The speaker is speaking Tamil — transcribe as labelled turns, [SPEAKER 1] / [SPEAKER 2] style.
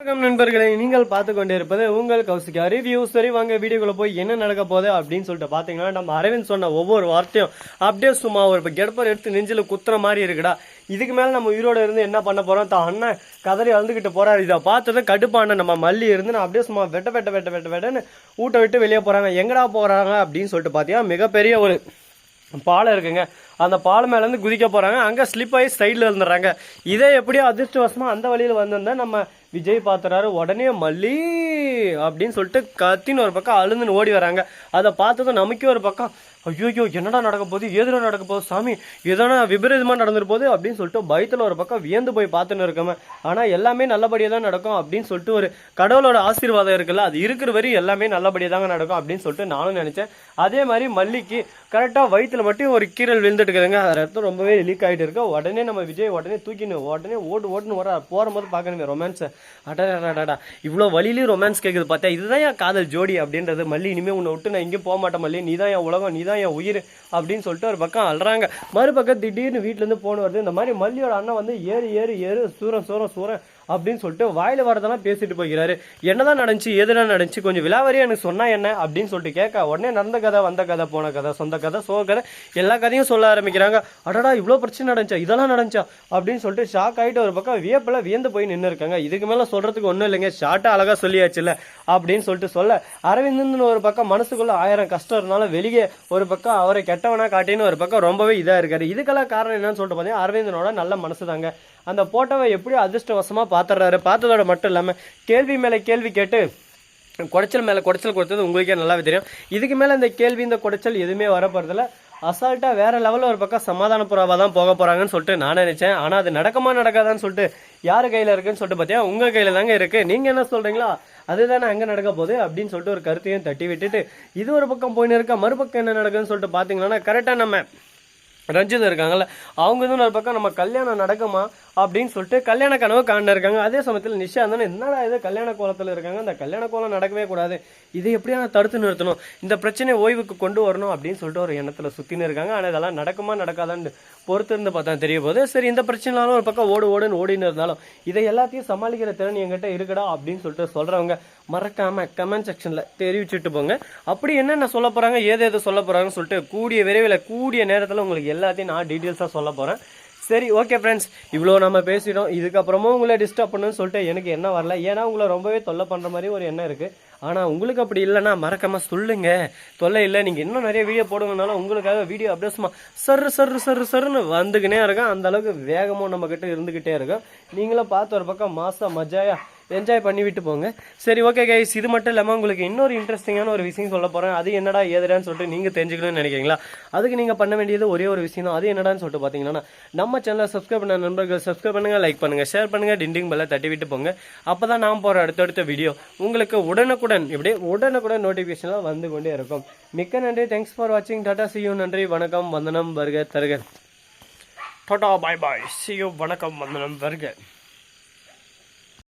[SPEAKER 1] வணக்கம் நண்பர்களே நீங்கள் பார்த்து கொண்டிருப்பது உங்கள் கௌசிகா ரிவ்யூ சரி வாங்க வீடியோக்குள்ள போய் என்ன நடக்க போகுது அப்படின்னு சொல்லிட்டு பார்த்தீங்கன்னா நம்ம அரவிந்த் சொன்ன ஒவ்வொரு வார்த்தையும் அப்படியே சும்மா ஒரு இப்போ கெடப்பர் எடுத்து நெஞ்சில் குத்துற மாதிரி இருக்குடா. இதுக்கு மேலே நம்ம உயிரோட இருந்து என்ன பண்ண போறோம்? தான் அண்ணன் கதறி அழுதுகிட்டு போறாரு. இதை பார்த்ததும் கடுப்பான நம்ம மல்லி இருந்து நான் அப்படியே சும்மா வெட்ட வெட்ட வெட்ட வெட்ட வெட்டன்னு ஊட்ட விட்டு வெளியே போறாங்க. எங்கடா போறாங்க அப்படின்னு சொல்லிட்டு பார்த்தீங்கன்னா மிகப்பெரிய ஒரு பாலம் இருக்குங்க. அந்த பாலம் மேலேருந்து குதிக்க போகிறாங்க அங்கே ஸ்லிப் ஆகி சைடில் இருந்துடுறாங்க. இதே எப்படியோ அதிர்ஷ்டவசமாக அந்த வழியில் வந்திருந்தா நம்ம விஜய் பார்த்துறாரு உடனே மல்லி அப்படின்னு சொல்லிட்டு கத்தின்னு ஒரு பக்கம் அழுந்துன்னு ஓடி வராங்க. அதை பார்த்ததும் நமக்கே ஒரு பக்கம் ஐயோ என்னடா நடக்க போகுது ஏதுடா நடக்க போகுது சாமி எதனா விபரீதமாக நடந்துட்டு போகுது அப்படின்னு சொல்லிட்டு பயத்தில் ஒரு பக்கம் வியந்து போய் பார்த்துன்னு இருக்கோமே ஆனால் எல்லாமே நல்லபடியாக தான் நடக்கும் அப்படின்னு சொல்லிட்டு ஒரு கடவுளோட ஆசீர்வாதம் இருக்குல்ல அது இருக்கிற வரையும் எல்லாமே நல்லபடியாக தாங்க நடக்கும் அப்படின்னு சொல்லிட்டு நானும் நினச்சேன் அதே மாதிரி மல்லிக்கு கரெக்டாக வயிற்றுல மட்டும் ஒரு கீரல் விழுந்துட்டு இருக்குதுங்க அது ரத்தம் ரொம்பவே லீக் ஆகிட்டு இருக்கு உடனே நம்ம விஜய் உடனே தூக்கின்னு உடனே ஓட்டு ஓட்டுன்னு வர போகிற போது பார்க்கணுமே ரொமான்ஸை அடடா இவ்வளோ வழியிலையும் ரொமான்ஸ் கேட்குது பார்த்தா இதுதான் என் காதல் ஜோடி அப்படின்றது மல்லி இனிமேல் உன்னை விட்டு நான் எங்கேயும் போக மாட்டேன் மல்லி நீ தான் என் உலகம் நீ தான் என் உயிர் அப்படின்னு சொல்லிட்டு ஒரு பக்கம் அழுறாங்க. மறுபக்கம் திடீர்னு வீட்டிலேருந்து போன வருது. இந்த மாதிரி மல்லியோட அண்ணன் வந்து ஏறு ஏறு ஏறு சூரம் சூரம் சூரம் அப்படின்னு சொல்லிட்டு வாயில வரதெல்லாம் பேசிட்டு போகிறாரு. என்னதான் நடந்துச்சு எதுனா நடந்துச்சு கொஞ்சம் விலாவரியா எனக்கு சொன்னா என்ன அப்படின்னு சொல்லிட்டு கேட்க உடனே நடந்த கதை வந்த கதை போன கதை சொந்த கதை சோக கதை எல்லா கதையும் சொல்ல ஆரம்பிக்கிறாங்க. அடடா இவ்வளோ பிரச்சனை நடந்துச்சா இதெல்லாம் நடந்துச்சா அப்படின்னு சொல்லிட்டு ஷாக் ஆகிட்டு ஒரு பக்கம் வியப்பில் வியந்து போய் நின்று இருக்காங்க இதுக்கு மேலே சொல்றதுக்கு ஒன்றும் இல்லைங்க ஷார்ட்டாக அழகா சொல்லியாச்சுல்ல அப்படின்னு சொல்லிட்டு சொல்ல அரவிந்தன் ஒரு பக்கம் மனசுக்குள்ள ஆயிரம் கஷ்டம் இருந்தாலும் வெளியே ஒரு பக்கம் அவரை கெட்டவனா காட்டின்னு ஒரு பக்கம் ரொம்பவே இதாக இருக்காரு. இதுக்கெல்லாம் காரணம் என்னன்னு சொல்லிட்டு பார்த்தீங்கன்னா அரவிந்தனோட நல்ல மனசு தாங்க அந்த போட்டோவை எப்படியோ அதிர்ஷ்டவசமாக பார்த்துடுறாரு பார்த்ததோட மட்டும் இல்லாமல் கேள்வி மேலே கேள்வி கேட்டு குடைச்சல் மேலே குடைச்சல் கொடுத்தது உங்களுக்கே நல்லாவே தெரியும். இதுக்கு மேலே இந்த கேள்வி இந்த குடைச்சல் எதுவுமே வரப்போறதில்ல. அசால்ட்டாக வேறு லெவலில் ஒரு பக்கம் சமாதான புறாவாக தான் போக போகிறாங்கன்னு சொல்லிட்டு நான் நினச்சேன். ஆனால் அது நடக்கமா நடக்காதான்னு சொல்லிட்டு யார் கையில் இருக்குன்னு சொல்லிட்டு பார்த்தியா உங்கள் கையில் தாங்க இருக்குது நீங்கள் என்ன சொல்கிறீங்களா அதுதானே அங்கே நடக்க போகுது அப்படின்னு சொல்லிட்டு ஒரு கருத்தையும் தட்டி விட்டுட்டு இது ஒரு பக்கம் போயின்னு இருக்கா மறுபக்கம் என்ன நடக்குதுன்னு சொல்லிட்டு பார்த்தீங்கன்னா கரெக்டாக நம்ம ரஞ்சித் இருக்காங்கல்ல அவங்க வந்து ஒரு பக்கம் நம்ம கல்யாணம் நடக்குமா அப்படின்னு சொல்லிட்டு கல்யாண கனவு காண்ட இருக்காங்க. அதே சமயத்தில் நிஷா தானே என்னடா இது கல்யாண கோலத்தில் இருக்காங்க? அந்த கல்யாண கோலம் நடக்கவே கூடாது. இதை எப்படியா நான் தடுத்து நிறுத்தணும்? இந்த பிரச்சனையை ஓய்வுக்கு கொண்டு வரணும் அப்படின்னு சொல்லிட்டு ஒரு எண்ணத்தில் சுற்றின்னு இருக்காங்க. ஆனால் இதெல்லாம் நடக்குமா நடக்காதான்னு பொறுத்து இருந்து பார்த்தா தெரிய போது சரி இந்த பிரச்சனைனாலும் ஒரு பக்கம் ஓடு ஓடுன்னு ஓடின்னு இருந்தாலும் இதை எல்லாத்தையும் சமாளிக்கிற திறன் என்கிட்ட இருக்குடா அப்படின்னு சொல்லிட்டு சொல்கிறவங்க மறக்காமல் கமெண்ட் செக்ஷனில் தெரிவிச்சுட்டு போங்க. அப்படி என்னென்ன சொல்ல போகிறாங்க ஏது எது சொல்ல போகிறாங்கன்னு சொல்லிட்டு கூடிய விரைவில் கூடிய நேரத்தில் உங்களுக்கு எல்லாத்தையும் நான் டீட்டெயில்ஸாக சொல்ல போகிறேன் சரி ஓகே ஃப்ரெண்ட்ஸ் இவ்வளோ நம்ம பேசிட்டோம். இதுக்கப்புறமும் உங்களை டிஸ்டர்ப் பண்ணுன்னு சொல்லிட்டு எனக்கு என்ன வரல. ஏன்னா உங்களை ரொம்பவே தொல்லை பண்ணுற மாதிரி ஒரு எண்ணம் இருக்குது ஆனால் உங்களுக்கு அப்படி இல்லைன்னா மறக்காமல் சொல்லுங்க. தொல்லை இல்லை. நீங்கள் இன்னும் நிறைய வீடியோ போடுங்கனாலும் உங்களுக்காக வீடியோ அப்படியே சும்மா சர்ரு சர் சர்ரு சர்ருன்னு வந்துக்கினே இருக்கும். அந்த அளவுக்கு வேகமும் நம்மக்கிட்ட இருந்துக்கிட்டே இருக்கும். நீங்களும் பார்த்து ஒரு பக்கம் மாதம் மஜாயா என்ஜாய் பண்ணி விட்டு போங்க. சரி ஓகே கைஸ் இது மட்டும் இல்லாமல் உங்களுக்கு இன்னொரு இன்ட்ரெஸ்டிங்கான ஒரு விஷயம் சொல்ல போகிறேன் அது என்னடா ஏதுடான்னு சொல்லிட்டு நீங்கள் தெரிஞ்சுக்கணும்னு நினைக்கிறீங்களா? அதுக்கு நீங்கள் பண்ண வேண்டியது ஒரே ஒரு விஷயம் தான். அது என்னடான்னு சொல்லிட்டு பார்த்தீங்கன்னா நம்ம சேனலை சப்ஸ்கிரைப் பண்ண நண்பர்கள் சப்ஸ்கிரைப் பண்ணுங்கள் லைக் பண்ணுங்கள் ஷேர் பண்ணுங்கள் டிண்டிங் பெல்லை தட்டி விட்டு போங்க. அப்போ தான் நான் போகிற அடுத்தடுத்த வீடியோ உங்களுக்கு உடனுக்குடன் இப்படியே உடனுக்குடன் நோட்டிஃபிகேஷன்லாம் வந்து கொண்டே இருக்கும். மிக்க நன்றி. தேங்க்ஸ் ஃபார் வாட்சிங் டாடா சியூ நன்றி. வணக்கம். வந்தனம் வருக தருக. டாடா பாய் பாய் சியூ வணக்கம். வந்தனம் வருக.